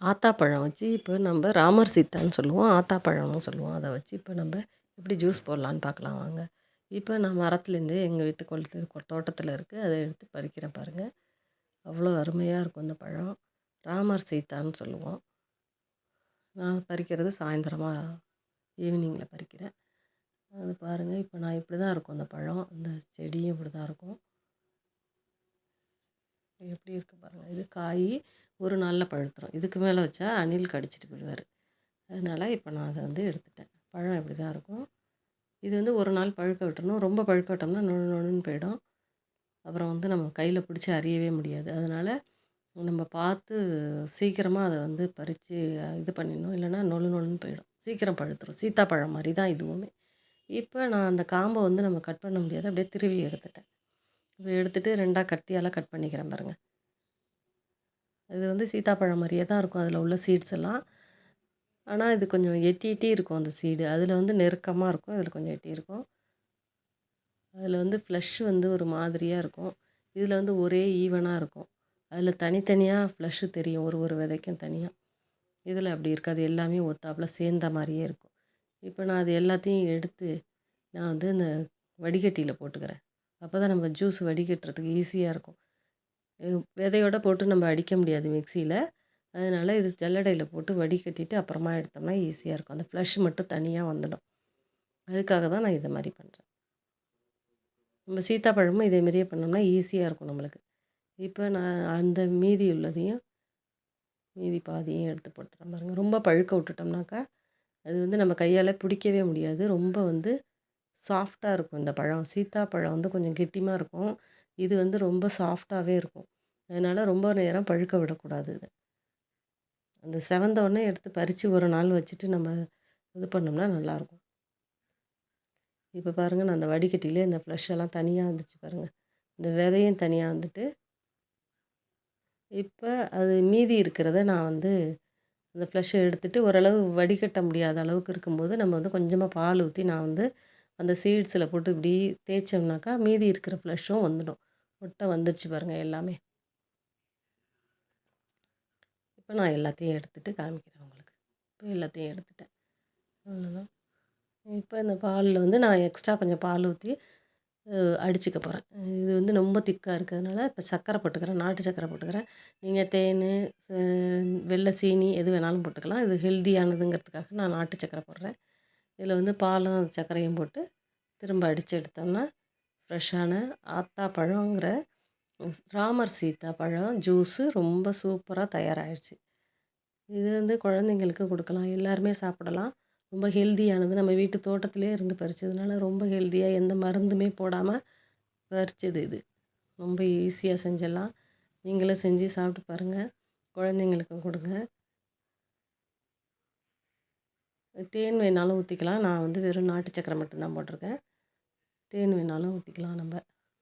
ஆத்தாப்பழம் வச்சு இப்போ நம்ம ராமர் சீத்தான்னு சொல்லுவோம். ஆத்தாப்பழம்னு சொல்லுவோம். அதை வச்சு இப்போ நம்ம எப்படி ஜூஸ் போடலான்னு பார்க்கலாம் வாங்க. இப்போ நான் மரத்துலேருந்து எங்கள் வீட்டு கொளத்து தோட்டத்தில் இருக்குது அதை எடுத்து பறிக்கிறேன் பாருங்கள் அவ்வளோ அருமையாக இருக்கும் இந்த பழம். ராமர் சீத்தான்னு சொல்லுவோம். நான் பறிக்கிறது சாயந்தரமாக ஈவினிங்கில் பறிக்கிறேன். அது பாருங்கள் இப்போ நான் இப்படி தான் இருக்கும் அந்த பழம். அந்த செடியும் இப்படி தான் இருக்கும். எப்படி இருக்குது பாருங்கள் இது காய் ஒரு நாளில் பழுத்துரும். இதுக்கு மேலே வச்சா அணில் கடிச்சிட்டு போயிடுவார். அதனால் இப்போ நான் அதை வந்து எடுத்துட்டேன். பழம் இப்படி தான் இருக்கும்? இது வந்து ஒரு நாள் பழுக்க விட்டுறணும். ரொம்ப பழுக்க விட்டோம்னா நொழு நொழுன்னு போயிடும். அப்புறம் வந்து நம்ம கையில் பிடிச்சி அறியவே முடியாது. அதனால் நம்ம பார்த்து சீக்கிரமாக அதை வந்து பறித்து இது பண்ணிடணும். இல்லைன்னா நொழு நொழுன்னு போயிடும். சீக்கிரம் பழுத்துரும். சீத்தாப்பழம் மாதிரி தான் இதுவுமே. இப்போ நான் அந்த காம்பை வந்து நம்ம கட் பண்ண முடியாது. அப்படியே திருவி எடுத்துட்டேன். எடுத்துகிட்டு ரெண்டாக கத்தியால் கட் பண்ணிக்கிறேன் பாருங்கள் இது வந்து சீத்தாப்பழம் மாதிரியே தான் இருக்கும். அதில் உள்ள சீட்ஸ் எல்லாம். ஆனால் இது கொஞ்சம் எட்டி எட்டி இருக்கும் அந்த சீடு அதில் வந்து நெருக்கமாக இருக்கும். இதில் கொஞ்சம் எட்டி இருக்கும். அதில் வந்து ஃப்ளஷ் வந்து ஒரு மாதிரியாக இருக்கும். இதில் வந்து ஒரே ஈவனாக இருக்கும். அதில் தனித்தனியாக ஃப்ளஷ்ஷு தெரியும். ஒரு ஒரு விதைக்கும் தனியாக இதில் அப்படி இருக்காது எல்லாமே ஒத்தாப்பில் சேர்ந்த மாதிரியே இருக்கும். இப்போ நான் அது எல்லாத்தையும் எடுத்து நான் வந்து இந்த வடிகட்டியில் போட்டுக்கிறேன். அப்போ தான் நம்ம ஜூஸ் வடிகட்டுறதுக்கு ஈஸியாக இருக்கும். விதையோட போட்டு நம்ம அடிக்க முடியாது மிக்சியில் அதனால் இது ஜல்லடையில் போட்டு வடிகட்டிட்டு அப்புறமா எடுத்தோம்னா ஈஸியாக இருக்கும். அந்த ஃப்ளஷ் மட்டும் தனியாக வந்துடும். அதுக்காக தான் நான் இதை மாதிரி பண்ணுறேன் நம்ம சீத்தாப்பழமும் இதே மாதிரியே பண்ணோம்னா ஈஸியாக இருக்கும் நம்மளுக்கு. இப்போ நான் அந்த மீதி உள்ளதையும் மீதி பாதியும் எடுத்து போட்டுறேன் பாருங்கள் ரொம்ப பழுக்க விட்டுட்டோம்னாக்கா அது வந்து நம்ம கையால் பிடிக்கவே முடியாது. ரொம்ப வந்து சாஃப்டாக இருக்கும். இந்த பழம். சீத்தாப்பழம் வந்து கொஞ்சம் கெட்டிமாக இருக்கும். இது வந்து ரொம்ப சாஃப்டாகவே இருக்கும். அதனால் ரொம்ப நேரம் பழுக்க விடக்கூடாது இது. அந்த செவந்தோடனே எடுத்து பறித்து ஒரு நாள் வச்சுட்டு நம்ம இது பண்ணோம்னா நல்லாயிருக்கும் இப்போ பாருங்கள் நான் அந்த வடிகட்டிலே இந்த ஃப்ளஷ் எல்லாம் தனியாக வந்துச்சு பாருங்கள் இந்த விதையும் தனியாக வந்துட்டு இப்போ அது மீதி இருக்கிறத நான் வந்து அந்த ஃப்ளஷ்ஷை எடுத்துகிட்டு ஓரளவு வடிகட்ட முடியாத அளவுக்கு இருக்கும்போது நம்ம வந்து கொஞ்சமாக பால் ஊற்றி நான் வந்து அந்த சீட்ஸில் போட்டு இப்படி தேய்ச்சோம்னாக்கா மீதி இருக்கிற ஃப்ளஷும் வந்துடும். முட்டை வந்துடுச்சு பாருங்கள் எல்லாமே. இப்போ நான் எல்லாத்தையும் எடுத்துகிட்டு காமிக்கிறேன் உங்களுக்கு. இப்போ எல்லாத்தையும் எடுத்துட்டேன். அவ்வளோதான் இப்போ இந்த பாலில் வந்து நான் எக்ஸ்ட்ரா கொஞ்சம் பால் ஊற்றி அடிச்சுக்க போகிறேன் இது வந்து ரொம்ப திக்காக இருக்கிறதுனால இப்போ சர்க்கரை போட்டுக்கிறேன் நாட்டு சர்க்கரை போட்டுக்கிறேன். நீங்கள் தேன் வெள்ளை சீனி எது வேணாலும் போட்டுக்கலாம். இது ஹெல்தியானதுங்கிறதுக்காக நான் நாட்டு சர்க்கரை போடுறேன். இதில் வந்து பாலும் சர்க்கரையும் போட்டு திரும்ப அடித்து எடுத்தோம்னா ஃப்ரெஷ்ஷான ஆத்தா பழங்கிற ராமர் சீத்தா பழம் ஜூஸு ரொம்ப சூப்பராக தயாராகிடுச்சு. இது வந்து குழந்தைங்களுக்கு கொடுக்கலாம் எல்லாருமே சாப்பிடலாம். ரொம்ப ஹெல்தியானது. நம்ம வீட்டு தோட்டத்திலே இருந்து பறிச்சதுனால ரொம்ப ஹெல்தியாக எந்த மருந்துமே போடாமல் பறிச்சது இது. ரொம்ப ஈஸியாக செஞ்சிடலாம். நீங்களும் செஞ்சு சாப்பிட்டு பாருங்கள் குழந்தைங்களுக்கும் கொடுங்க. தேன் வேணாலும் ஊற்றிக்கலாம் நான் வந்து வெறும் நாட்டு சக்கரை மட்டும்தான் போட்டிருக்கேன். தேன் வேணாலும் ஊற்றிக்கலாம் நம்ம.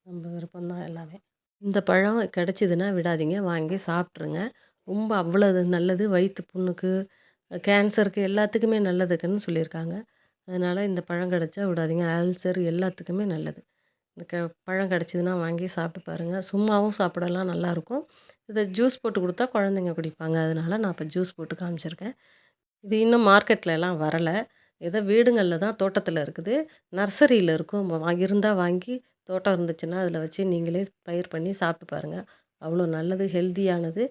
நம்ம விருப்பம்தான் எல்லாமே. இந்த பழம் கிடச்சிதுன்னா விடாதீங்க. வாங்கி சாப்பிட்ருங்க ரொம்ப அவ்வளோ நல்லது. வயிற்று புண்ணுக்கு கேன்சருக்கு எல்லாத்துக்குமே நல்லதுக்குன்னு சொல்லியிருக்காங்க. அதனால் இந்த பழம் கிடச்சா விடாதீங்க. அல்சர் எல்லாத்துக்குமே நல்லது. இந்த க பழம் கிடச்சிதுன்னா வாங்கி சாப்பிட்டு பாருங்கள் சும்மாவும் சாப்பிடலாம். நல்லாயிருக்கும் இதை ஜூஸ் போட்டு கொடுத்தா குழந்தைங்க குடிப்பாங்க. அதனால் நான் இப்போ ஜூஸ் போட்டு காமிச்சிருக்கேன். இது இன்னும் மார்க்கெட்லலாம் வரலை. ஏதோ வீடுங்களில் தான் தோட்டத்தில் இருக்குது. நர்சரியில் இருக்கும். இருந்தால் வாங்கி தோட்டம் இருந்துச்சுன்னா அதில் வச்சு நீங்களே பயிர் பண்ணி சாப்பிட்டு பாருங்கள் அவ்வளோ நல்லது ஹெல்த்தியானது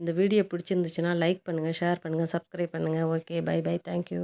இந்த வீடியோ பிடிச்சிருந்துச்சுன்னா லைக் பண்ணுங்கள் ஷேர் பண்ணுங்கள் சப்ஸ்கிரைப் பண்ணுங்கள் ஓகே பை பை. தேங்க்யூ.